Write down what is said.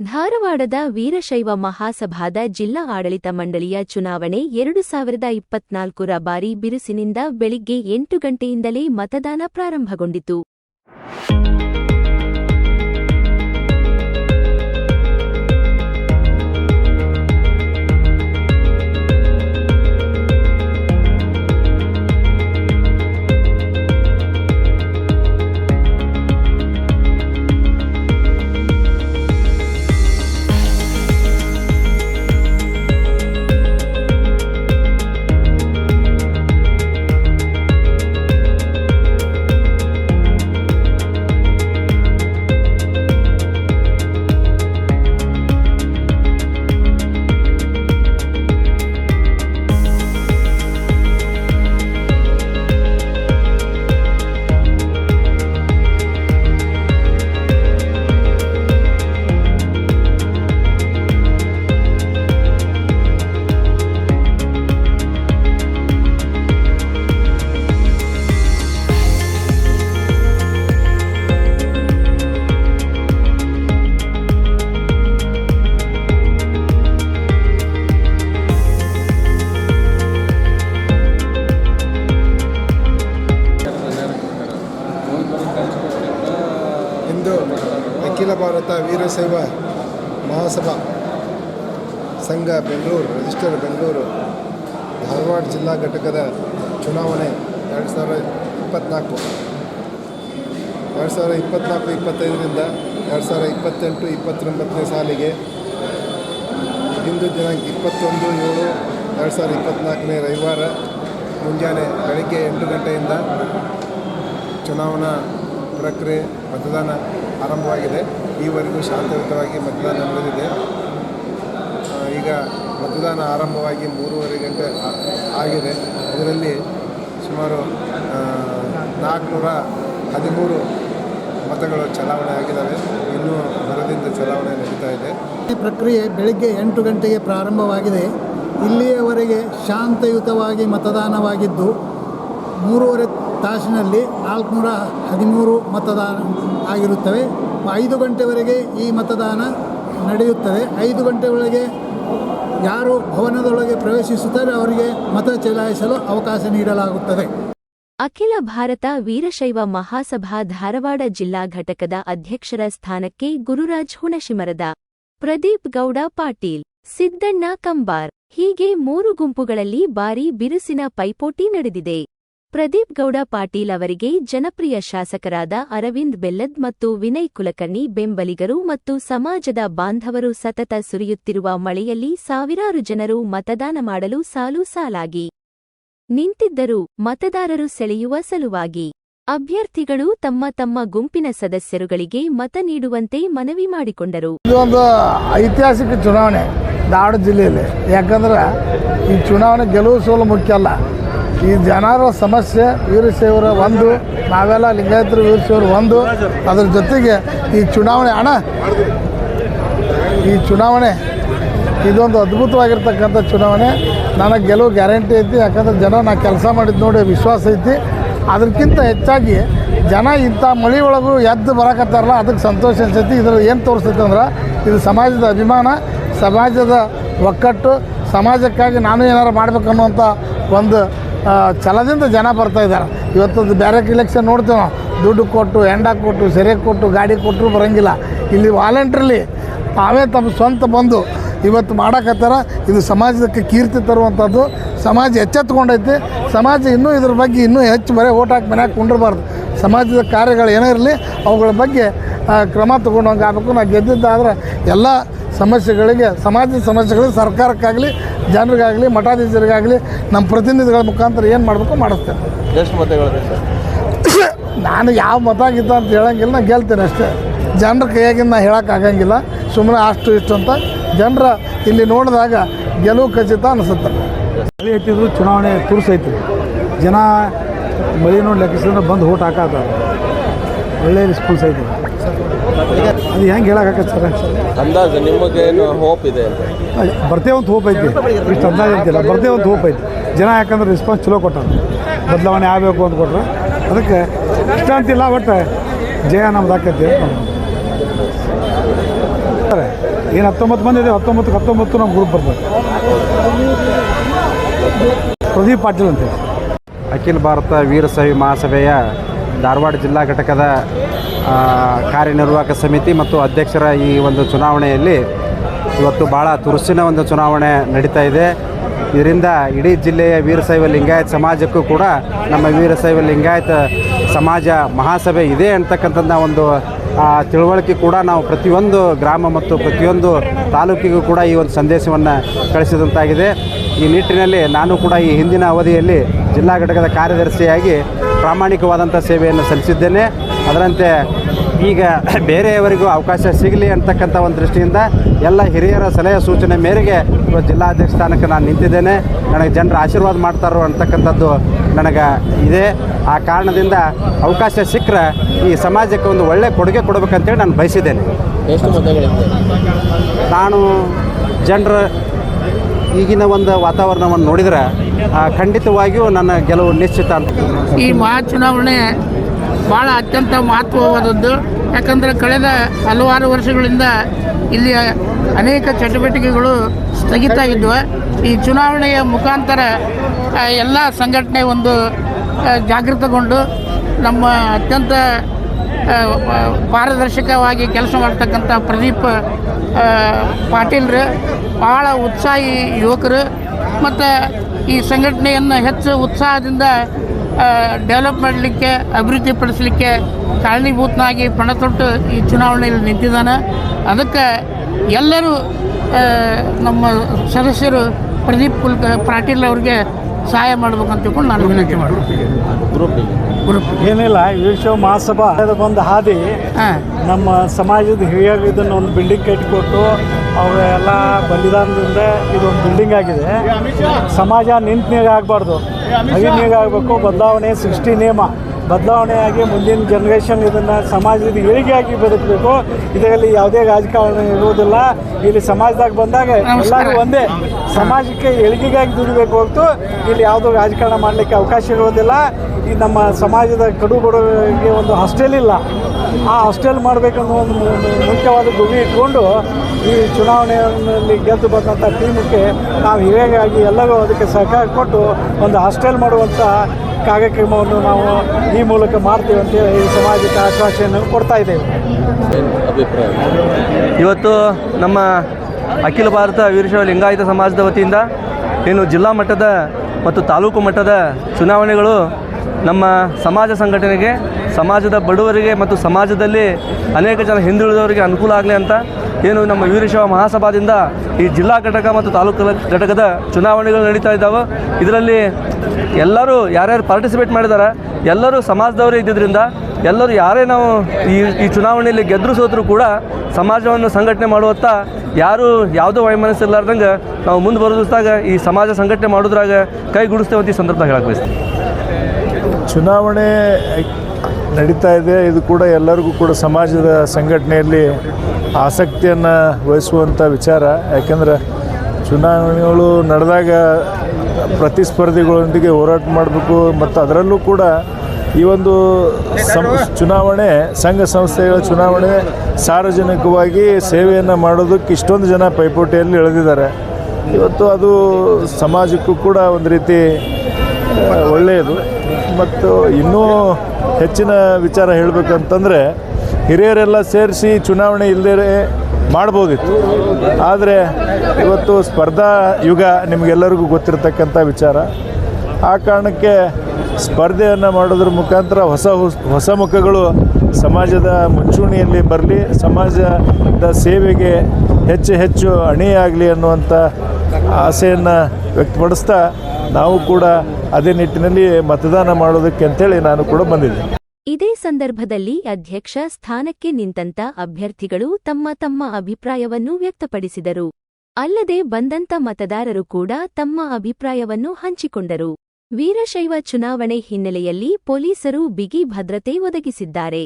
ಧಾರವಾಡದ ವೀರಶೈವ ಮಹಾಸಭಾದ ಜಿಲ್ಲಾ ಆಡಳಿತ ಮಂಡಳಿಯ ಚುನಾವಣೆ ಎರಡು ಸಾವಿರದ ಇಪ್ಪತ್ನಾಲ್ಕರ ಬಾರಿ ಬಿರುಸಿನಿಂದ ಬೆಳಿಗ್ಗೆ ಎಂಟು ಗಂಟೆಯಿಂದಲೇ ಮತದಾನ ಪ್ರಾರಂಭಗೊಂಡಿತು. ಅಖಿಲ ಭಾರತ ವೀರಶೈವ ಮಹಾಸಭಾ ಸಂಘ ಬೆಂಗಳೂರು ರಿಜಿಸ್ಟರ್ ಬೆಂಗಳೂರು, ಧಾರವಾಡ ಜಿಲ್ಲಾ ಘಟಕದ ಚುನಾವಣೆ ಎರಡು ಸಾವಿರ ಇಪ್ಪತ್ತ್ನಾಲ್ಕು ಎರಡು ಸಾವಿರ ಇಪ್ಪತ್ತ್ನಾಲ್ಕು ಇಪ್ಪತ್ತೈದರಿಂದ ಎರಡು ಸಾವಿರ ಇಪ್ಪತ್ತೆಂಟು, ಇಪ್ಪತ್ತೊಂಬತ್ತನೇ ಸಾಲಿಗೆ ಇಂದು ದಿನಾಂಕ ಇಪ್ಪತ್ತೊಂದು ಏಳು ಎರಡು ಸಾವಿರದ ಇಪ್ಪತ್ತ್ನಾಲ್ಕನೇ ರವಿವಾರ ಮುಂಜಾನೆ ಬೆಳಗ್ಗೆ ಎಂಟು ಗಂಟೆಯಿಂದ ಚುನಾವಣಾ ಪ್ರಕ್ರಿಯೆ, ಮತದಾನ ಆರಂಭವಾಗಿದೆ. ಈವರೆಗೂ ಶಾಂತಿಯುತವಾಗಿ ಮತದಾನ ನಡೆದಿದೆ. ಈಗ ಮತದಾನ ಆರಂಭವಾಗಿ ಮೂರುವರೆ ಗಂಟೆ ಆಗಿದೆ. ಇದರಲ್ಲಿ ಸುಮಾರು ನಾಲ್ಕುನೂರ ಹದಿಮೂರು ಮತಗಳು ಚಲಾವಣೆ ಆಗಿದ್ದಾವೆ. ಇನ್ನೂ ಬರದಿಂದ ಚಲಾವಣೆ ನಡೀತಾ ಇದೆ. ಈ ಪ್ರಕ್ರಿಯೆ ಬೆಳಗ್ಗೆ ಎಂಟು ಗಂಟೆಗೆ ಪ್ರಾರಂಭವಾಗಿದೆ. ಇಲ್ಲಿಯವರೆಗೆ ಶಾಂತಯುತವಾಗಿ ಮತದಾನವಾಗಿದ್ದು, ಮೂರುವರೆ ತಾಸಿನಲ್ಲಿ ನಾಲ್ಕುನೂರ ಹದಿಮೂರು ಮತದಾನ ಆಗಿರುತ್ತವೆ. ಐದು ಗಂಟೆವರೆಗೆ ಈ ಮತದಾನ ನಡೆಯುತ್ತದೆ. ಐದು ಗಂಟೆಯೊಳಗೆ ಯಾರು ಭವನದೊಳಗೆ ಪ್ರವೇಶಿಸುತ್ತಾರೆ ಅವರಿಗೆ ಮತ ಚಲಾಯಿಸಲು ಅವಕಾಶ ನೀಡಲಾಗುತ್ತದೆ. ಅಖಿಲ ಭಾರತ ವೀರಶೈವ ಮಹಾಸಭಾ ಧಾರವಾಡ ಜಿಲ್ಲಾ ಘಟಕದ ಅಧ್ಯಕ್ಷರ ಸ್ಥಾನಕ್ಕೆ ಗುರುರಾಜ್ ಹುಣಶಿಮರದ ಪ್ರದೀಪ್ ಗೌಡ ಪಾಟೀಲ್, ಸಿದ್ದಣ್ಣ ಕಂಬಾರ್. ಹೀಗೆ ಮೂರು ಗುಂಪುಗಳಲ್ಲಿ ಭಾರೀ ಬಿರುಸಿನ ಪೈಪೋಟಿ ನಡೆದಿದೆ. ಪ್ರದೀಪ್ ಗೌಡ ಪಾಟೀಲ್ ಅವರಿಗೆ ಜನಪ್ರಿಯ ಶಾಸಕರಾದ ಅರವಿಂದ್ ಬೆಲ್ಲದ್ ಮತ್ತು ವಿನಯ್ ಕುಲಕರ್ಣಿ, ಬೆಂಬಲಿಗರು ಮತ್ತು ಸಮಾಜದ ಬಾಂಧವರು ಸತತ ಸುರಿಯುತ್ತಿರುವ ಮಳೆಯಲ್ಲಿ ಸಾವಿರಾರು ಜನರು ಮತದಾನ ಮಾಡಲು ಸಾಲು ಸಾಲಾಗಿ ನಿಂತಿದ್ದರು ಮತದಾರರು ಸೆಳೆಯುವ ಸಲುವಾಗಿ ಅಭ್ಯರ್ಥಿಗಳು ತಮ್ಮ ತಮ್ಮ ಗುಂಪಿನ ಸದಸ್ಯರುಗಳಿಗೆ ಮತ ನೀಡುವಂತೆ ಮನವಿ ಮಾಡಿಕೊಂಡರು. ಇದೊಂದು ಐತಿಹಾಸಿಕ ಚುನಾವಣೆ ಧಾರವಾಡ ಜಿಲ್ಲೆಯಲ್ಲಿ. ಯಾಕಂದ್ರೆ ಈ ಚುನಾವಣೆ ಗೆಲುವು ಸೋಲು ಮುಖ್ಯ ಅಲ್ಲ. ಈ ಜನರ ಸಮಸ್ಯೆ ವೀರಶೈವರ ಒಂದು, ನಾವೆಲ್ಲ ಲಿಂಗಾಯತರು ವೀರಶೈವರು ಒಂದು. ಅದ್ರ ಜೊತೆಗೆ ಈ ಚುನಾವಣೆ ಹಣ ಈ ಚುನಾವಣೆ ಇದೊಂದು ಅದ್ಭುತವಾಗಿರ್ತಕ್ಕಂಥ ಚುನಾವಣೆ. ನನಗೆ ಗೆಲುವು ಗ್ಯಾರಂಟಿ ಐತಿ, ಯಾಕಂದ್ರೆ ಜನ ನಾ ಕೆಲಸ ಮಾಡಿದ್ದು ನೋಡಿ ವಿಶ್ವಾಸ ಐತಿ. ಅದಕ್ಕಿಂತ ಹೆಚ್ಚಾಗಿ ಜನ ಇಂಥ ಮಳೆ ಒಳಗೂ ಎದ್ದು ಬರಕತ್ತಾರಲ್ಲ, ಅದಕ್ಕೆ ಸಂತೋಷ ಅನ್ಸೈತಿ. ಇದ್ರಲ್ಲಿ ಏನು ತೋರಿಸ್ತೈತೆ ಅಂದ್ರೆ, ಇದು ಸಮಾಜದ ಅಭಿಮಾನ, ಸಮಾಜದ ಒಕ್ಕಟ್ಟು, ಸಮಾಜಕ್ಕಾಗಿ ನಾನು ಏನಾರು ಮಾಡ್ಬೇಕನ್ನುವಂಥ ಒಂದು ಛಲದಿಂದ ಜನ ಬರ್ತಾ ಇದ್ದಾರೆ. ಇವತ್ತು ಬೇರೆ ಇಲೆಕ್ಷನ್ ನೋಡ್ತೇವೆ ದುಡ್ಡು ಕೊಟ್ಟು, ಹೆಂಡ ಕೊಟ್ಟು, ಸೆರೆ ಕೊಟ್ಟು, ಗಾಡಿ ಕೊಟ್ಟರು ಬರೋಂಗಿಲ್ಲ. ಇಲ್ಲಿ ವಾಲಂಟ್ರಲ್ಲಿ ತಾವೇ ತಮ್ಮ ಸ್ವಂತ ಬಂದು ಇವತ್ತು ಮಾಡಕತ್ತಾರ. ಇದು ಸಮಾಜಕ್ಕೆ ಕೀರ್ತಿ ತರುವಂಥದ್ದು ಸಮಾಜ ಎಚ್ಚೆತ್ಕೊಂಡೈತಿ ಸಮಾಜ ಇನ್ನೂ ಇದ್ರ ಬಗ್ಗೆ ಇನ್ನೂ ಹೆಚ್ಚು ಬರೀ ಓಟ್ ಹಾಕಿ ಮನ್ಯಾಗ ಕುಂಡಿರಬಾರ್ದು. ಸಮಾಜದ ಕಾರ್ಯಗಳು ಏನೇ ಇರಲಿ ಅವುಗಳ ಬಗ್ಗೆ ಕ್ರಮ ತೊಗೊಂಡಂಗೆ ಆಗಬೇಕು. ನಾವು ಗೆದ್ದಿದ್ದಾದ್ರೆ ಎಲ್ಲ ಸಮಸ್ಯೆಗಳಿಗೆ ಸಮಾಜದ ಸಮಸ್ಯೆಗಳಿಗೆ ಸರ್ಕಾರಕ್ಕಾಗಲಿ ಜನರಿಗಾಗಲಿ ಮಠಾಧೀಶರಿಗಾಗಲಿ ನಮ್ಮ ಪ್ರತಿನಿಧಿಗಳ ಮುಖಾಂತರ ಏನು ಮಾಡಬೇಕು ಮಾಡಿಸ್ತೇನೆ. ಎಷ್ಟು ಮತಗಳು ಸರ್? ನಾನು ಯಾವ ಮತ ಆಗಿದ್ದ ಅಂತ ಹೇಳಂಗಿಲ್ಲ ನಾನು ಗೆಲ್ತೇನೆ ಅಷ್ಟೇ. ಜನರ ಕೈಯಾಗಿಂದ ನಾನು ಹೇಳೋಕ್ಕಾಗಂಗಿಲ್ಲ ಸುಮ್ಮನೆ ಅಷ್ಟು ಇಷ್ಟು ಅಂತ ಜನರ ಇಲ್ಲಿ ನೋಡಿದಾಗ ಗೆಲುವು ಖಚಿತ ಅನಿಸುತ್ತೆ. ಹತ್ತಿದ್ರು ಚುನಾವಣೆ ತುರ್ಸೈತಿ. ಜನ ಮಳೆ ನೋಡಿ ಲೆಕ್ಕಿಸಿದ್ರೆ ಬಂದು ಊಟ ಹಾಕತ್ತಾರ ಒಳ್ಳೆಯ ರಿಸ್ಪಾನ್ಸ್ ಐತೆ ಅದು ಹೆಂಗೆ ಹೇಳಕ್ಕೆ ಸರ್? ಅಂದಾಜು ನಿಮಗೇನು ಹೋಪ್ ಇದೆ ಬರ್ತೇವೆ ಅಂತ ಹೋಪ್ ಐತಿ. ಇಷ್ಟು ಅಂದಾಜು ಅಂತಿಲ್ಲ. ಬರ್ತೇವೆ ಅಂತ ಹೋಪ್ ಐತಿ. ಜನ ಯಾಕಂದ್ರೆ ರೆಸ್ಪಾನ್ಸ್ ಚಲೋ ಕೊಟ್ಟಾರ. ಬದಲಾವಣೆ ಆಗಬೇಕು ಅಂತ ಕೊಟ್ರೆ. ಅದಕ್ಕೆ ಇಷ್ಟ ಅಂತಿಲ್ಲ ಒಟ್ಟು ಜಯ ನಮ್ದು ಆಕೈತಿ ಸರ್. ಏನು ಹತ್ತೊಂಬತ್ತು ಮಂದಿ ಇದೆ ಹತ್ತೊಂಬತ್ತು ಹತ್ತೊಂಬತ್ತು ನಮ್ಮ ಗ್ರೂಪ್ ಬರ್ಬೇಕು ಪ್ರದೀಪ್ ಪಾಟೀಲ್ ಅಂತೇಳಿ ಅಖಿಲ ಭಾರತ ವೀರಸೈ ಮಹಾಸಭೆಯ ಧಾರವಾಡ ಜಿಲ್ಲಾ ಘಟಕದ ಕಾರ್ಯನಿರ್ವಾಹಕ ಸಮಿತಿ ಮತ್ತು ಅಧ್ಯಕ್ಷರ ಈ ಒಂದು ಚುನಾವಣೆಯಲ್ಲಿ ಇವತ್ತು ಭಾಳ ತುರುಸಿನ ಒಂದು ಚುನಾವಣೆ ನಡೀತಾ ಇದೆ. ಇದರಿಂದ ಇಡೀ ಜಿಲ್ಲೆಯ ವೀರಸೈವ ಲಿಂಗಾಯತ್ ಸಮಾಜಕ್ಕೂ ಕೂಡ ನಮ್ಮ ವೀರಶೈವ ಲಿಂಗಾಯತ ಸಮಾಜ ಮಹಾಸಭೆ ಇದೆ ಅಂತಕ್ಕಂಥದ್ದು ಒಂದು ತಿಳುವಳಿಕೆ ಕೂಡ ನಾವು ಪ್ರತಿಯೊಂದು ಗ್ರಾಮ ಮತ್ತು ಪ್ರತಿಯೊಂದು ತಾಲೂಕಿಗೂ ಕೂಡ ಈ ಒಂದು ಸಂದೇಶವನ್ನು ಕಳಿಸಿದಂತಾಗಿದೆ. ಈ ನಿಟ್ಟಿನಲ್ಲಿ ನಾನು ಕೂಡ ಈ ಹಿಂದಿನ ಅವಧಿಯಲ್ಲಿ ಜಿಲ್ಲಾ ಘಟಕದ ಕಾರ್ಯದರ್ಶಿಯಾಗಿ ಪ್ರಾಮಾಣಿಕವಾದಂಥ ಸೇವೆಯನ್ನು ಸಲ್ಲಿಸಿದ್ದೇನೆ. ಅದರಂತೆ ಈಗ ಬೇರೆಯವರಿಗೂ ಅವಕಾಶ ಸಿಗಲಿ ಅಂತಕ್ಕಂಥ ಒಂದು ದೃಷ್ಟಿಯಿಂದ ಎಲ್ಲ ಹಿರಿಯರ ಸಲಹೆ ಸೂಚನೆ ಮೇರೆಗೆ ಇವತ್ತು ಜಿಲ್ಲಾಧ್ಯಕ್ಷ ಸ್ಥಾನಕ್ಕೆ ನಾನು ನಿಂತಿದ್ದೇನೆ. ನನಗೆ ಜನರು ಆಶೀರ್ವಾದ ಮಾಡ್ತಾರೋ ಅಂತಕ್ಕಂಥದ್ದು ನನಗೆ ಇದೆ. ಆ ಕಾರಣದಿಂದ ಅವಕಾಶ ಸಿಕ್ಕರೆ ಈ ಸಮಾಜಕ್ಕೆ ಒಂದು ಒಳ್ಳೆಯ ಕೊಡುಗೆ ಕೊಡಬೇಕಂತೇಳಿ ನಾನು ಬಯಸಿದ್ದೇನೆ. ನಾನು ಜನರ ಈಗಿನ ಒಂದು ವಾತಾವರಣವನ್ನು ನೋಡಿದರೆ ಖಂಡಿತವಾಗಿಯೂ ನನ್ನ ಗೆಲುವು ನಿಶ್ಚಿತ ಅಂತ. ಈ ಮಹಾಚುನಾವಣೆ ಭಾಳ ಅತ್ಯಂತ ಮಹತ್ವವಾದದ್ದು. ಯಾಕಂದರೆ ಕಳೆದ ಹಲವಾರು ವರ್ಷಗಳಿಂದ ಇಲ್ಲಿ ಅನೇಕ ಚಟುವಟಿಕೆಗಳು ಸ್ಥಗಿತ ಇದ್ವು. ಈ ಚುನಾವಣೆಯ ಮುಖಾಂತರ ಎಲ್ಲ ಸಂಘಟನೆ ಒಂದು ಜಾಗೃತಗೊಂಡು ನಮ್ಮ ಅತ್ಯಂತ ಪಾರದರ್ಶಕವಾಗಿ ಕೆಲಸ ಮಾಡ್ತಕ್ಕಂಥ ಪ್ರದೀಪ್ ಪಾಟೀಲ್ರು ಭಾಳ ಉತ್ಸಾಹಿ ಯುವಕರು. ಮತ್ತು ಈ ಸಂಘಟನೆಯನ್ನು ಹೆಚ್ಚು ಉತ್ಸಾಹದಿಂದ ಡೆವಲಪ್ ಮಾಡಲಿಕ್ಕೆ ಅಭಿವೃದ್ಧಿಪಡಿಸಲಿಕ್ಕೆ ಕಾರಣೀಭೂತನಾಗಿ ಪಣತೊಟ್ಟು ಈ ಚುನಾವಣೆಯಲ್ಲಿ ನಿಂತಿದ್ದಾನೆ. ಅದಕ್ಕೆ ಎಲ್ಲರೂ ನಮ್ಮ ಸದಸ್ಯರು ಪ್ರದೀಪ್ ಕುಲ್ಕ ಪಾಟೀಲ್ ಅವ್ರಿಗೆ ಸಹಾಯ ಮಾಡ್ಬೇಕಂತ ತಿಳ್ಕೊಂಡು ನಾನು ವಿನಂತಿ ಮಾಡ್ತೀನಿ. ಗ್ರೂಪ್ ಏನಿಲ್ಲ ವಿಶ್ವ ಮಹಾಸಭಾ ಒಂದು ಹಾದಿ. ನಮ್ಮ ಸಮಾಜದ ಹಿರಿಯರು ಇದನ್ನು ಒಂದು ಬಿಲ್ಡಿಂಗ್ ಕಟ್ಟಿಕೊಟ್ಟು ಅವರೆಲ್ಲ ಬಲಿದಾನದಿಂದ ಇದೊಂದು ಬಿಲ್ಡಿಂಗ್ ಆಗಿದೆ. ಸಮಾಜ ನಿಂತ ನೀರಾಗಬಾರ್ದು ಆಗಬಾರ್ದು. ನೀರಾಗಬೇಕು ಆಗಬೇಕು ಬದಲಾವಣೆ ಸೃಷ್ಟಿ ನಿಯಮ. ಬದಲಾವಣೆಯಾಗಿ ಮುಂದಿನ ಜನ್ರೇಷನ್ ಇದನ್ನು ಸಮಾಜದ ಏಳಿಗೆಯಾಗಿ ಬದುಕಬೇಕು ಇದರಲ್ಲಿ ಯಾವುದೇ ರಾಜಕಾರಣ ಇರುವುದಿಲ್ಲ. ಇಲ್ಲಿ ಸಮಾಜದಾಗ ಬಂದಾಗ ಎಲ್ಲರೂ ಒಂದೇ ಸಮಾಜಕ್ಕೆ ಏಳಿಗೆಗಾಗಿ ದುಡಿಬೇಕು ಹೊರತು ಇಲ್ಲಿ ಯಾವುದೂ ರಾಜಕಾರಣ ಮಾಡಲಿಕ್ಕೆ ಅವಕಾಶ ಇರುವುದಿಲ್ಲ. ಈ ನಮ್ಮ ಸಮಾಜದ ಕಡು ಬಡವರಿಗೆ ಒಂದು ಹಾಸ್ಟೆಲ್ ಇಲ್ಲ. ಆ ಹಾಸ್ಟೆಲ್ ಮಾಡಬೇಕನ್ನೋ ಒಂದು ಮುಖ್ಯವಾದ ಗುರಿ ಇಟ್ಕೊಂಡು ಈ ಚುನಾವಣೆಯಲ್ಲಿ ಗೆದ್ದು ಬಂದಂಥ ಟೀಮಕ್ಕೆ ನಾವು ಹೀಗಾಗಿ ಎಲ್ಲರೂ ಅದಕ್ಕೆ ಸಹಕಾರ ಕೊಟ್ಟು ಒಂದು ಹಾಸ್ಟೆಲ್ ಮಾಡುವಂಥ ಕಾರ್ಯಕ್ರಮವನ್ನು ನಾವು ಈ ಮೂಲಕ ಮಾಡ್ತೀವಿ ಅಂತೇಳಿ ಈ ಸಮಾಜಕ್ಕೆ ಆಶ್ವಾಸನೆಯನ್ನು ಕೊಡ್ತಾ ಇದ್ದೇವೆ. ಏನು ಅಭಿಪ್ರಾಯ? ಇವತ್ತು ನಮ್ಮ ಅಖಿಲ ಭಾರತ ವೀರಶೈವ ಲಿಂಗಾಯತ ಸಮಾಜದ ವತಿಯಿಂದ ಏನು ಜಿಲ್ಲಾ ಮಟ್ಟದ ಮತ್ತು ತಾಲೂಕು ಮಟ್ಟದ ಚುನಾವಣೆಗಳು ನಮ್ಮ ಸಮಾಜ ಸಂಘಟನೆಗೆ ಸಮಾಜದ ಬಡವರಿಗೆ ಮತ್ತು ಸಮಾಜದಲ್ಲಿ ಅನೇಕ ಜನ ಹಿಂದುಳಿದವರಿಗೆ ಅನುಕೂಲ ಆಗಲಿ ಅಂತ ಏನು ನಮ್ಮ ವೀರಶವ ಮಹಾಸಭಾದಿಂದ ಈ ಜಿಲ್ಲಾ ಘಟಕ ಮತ್ತು ತಾಲೂಕು ಘಟಕದ ಚುನಾವಣೆಗಳು ನಡೀತಾ ಇದ್ದಾವೆ. ಇದರಲ್ಲಿ ಎಲ್ಲರೂ ಯಾರ್ಯಾರು ಪಾರ್ಟಿಸಿಪೇಟ್ ಮಾಡಿದ್ದಾರೆ ಎಲ್ಲರೂ ಸಮಾಜದವರೇ ಇದ್ದಿದ್ದರಿಂದ ಎಲ್ಲರೂ ಯಾರೇ ನಾವು ಈ ಈ ಚುನಾವಣೆಯಲ್ಲಿ ಗೆದ್ರು ಕೂಡ ಸಮಾಜವನ್ನು ಸಂಘಟನೆ ಮಾಡುವತ್ತ ಯಾರು ಯಾವುದೋ ವೈಮನಸ್ಸು ಇರ್ಲಾರ್ದಂಗೆ ನಾವು ಮುಂದೆ ಬರೋದಾಗ ಈ ಸಮಾಜ ಸಂಘಟನೆ ಮಾಡೋದ್ರಾಗ ಕೈಗೂಡಿಸ್ತೇವೆ ಅಂತ ಈ ಸಂದರ್ಭದಾಗ ಹೇಳಕ್ಕೆ ಬಯಸ್ತೀವಿ ಚುನಾವಣೆ ನಡೀತಾ ಇದೆ. ಇದು ಕೂಡ ಎಲ್ಲರಿಗೂ ಕೂಡ ಸಮಾಜದ ಸಂಘಟನೆಯಲ್ಲಿ ಆಸಕ್ತಿಯನ್ನು ವಹಿಸುವಂಥ ವಿಚಾರ. ಯಾಕೆಂದರೆ ಚುನಾವಣೆಗಳು ನಡೆದಾಗ ಪ್ರತಿಸ್ಪರ್ಧಿಗಳೊಂದಿಗೆ ಹೋರಾಟ ಮಾಡಬೇಕು ಮತ್ತು ಅದರಲ್ಲೂ ಕೂಡ ಈ ಒಂದು ಸಂ, ಚುನಾವಣೆ, ಸಂಘ ಸಂಸ್ಥೆಗಳ ಚುನಾವಣೆ ಸಾರ್ವಜನಿಕವಾಗಿ ಸೇವೆಯನ್ನು ಮಾಡೋದಕ್ಕೆ ಇಷ್ಟೊಂದು ಜನ ಪೈಪೋಟಿಯಲ್ಲಿ ಎಳೆದಿದ್ದಾರೆ ಇವತ್ತು ಅದು ಸಮಾಜಕ್ಕೂ ಕೂಡ ಒಂದು ರೀತಿ ಒಳ್ಳೆಯದು. ಮತ್ತು ಇನ್ನೂ ಹೆಚ್ಚಿನ ವಿಚಾರ ಹೇಳಬೇಕಂತಂದರೆ ಹಿರಿಯರೆಲ್ಲ ಸೇರಿಸಿ ಚುನಾವಣೆ ಇಲ್ಲದೇ ಮಾಡ್ಬೋದಿತ್ತು. ಆದರೆ ಇವತ್ತು ಸ್ಪರ್ಧಾ ಯುಗ ನಿಮಗೆಲ್ಲರಿಗೂ ಗೊತ್ತಿರತಕ್ಕಂಥ ವಿಚಾರ. ಆ ಕಾರಣಕ್ಕೆ ಸ್ಪರ್ಧೆಯನ್ನು ಮಾಡೋದ್ರ ಮುಖಾಂತರ ಹೊಸ ಹೊಸ- ಮುಖಗಳು ಸಮಾಜದ ಮುಂಚೂಣಿಯಲ್ಲಿ ಬರಲಿ, ಸಮಾಜದ ಸೇವೆಗೆ ಹೆಚ್ಚು ಹೆಚ್ಚು ಅಣಿಯಾಗಲಿ ಅನ್ನುವಂಥ ಆಸೆಯನ್ನು ವ್ಯಕ್ತಪಡಿಸ್ತಾ ನಾವು ಕೂಡ ಅದೇ ನಿಟ್ಟಿನಲ್ಲಿ ಮತದಾನ ಮಾಡೋದಕ್ಕೆ ಅಂತೇಳಿ ನಾನು ಕೂಡ ಬಂದಿದ್ದೆ ಇದೇ ಸಂದರ್ಭದಲ್ಲಿ ಅಧ್ಯಕ್ಷ ಸ್ಥಾನಕ್ಕೆ ನಿಂತಂತ ಅಭ್ಯರ್ಥಿಗಳು ತಮ್ಮ ತಮ್ಮ ಅಭಿಪ್ರಾಯವನ್ನು ವ್ಯಕ್ತಪಡಿಸಿದರು. ಅಲ್ಲದೆ ಬಂದಂತ ಮತದಾರರು ಕೂಡ ತಮ್ಮ ಅಭಿಪ್ರಾಯವನ್ನು ಹಂಚಿಕೊಂಡರು. ವೀರಶೈವ ಚುನಾವಣೆ ಹಿನ್ನೆಲೆಯಲ್ಲಿ ಪೊಲೀಸರು ಬಿಗಿ ಭದ್ರತೆ ಒದಗಿಸಿದ್ದಾರೆ.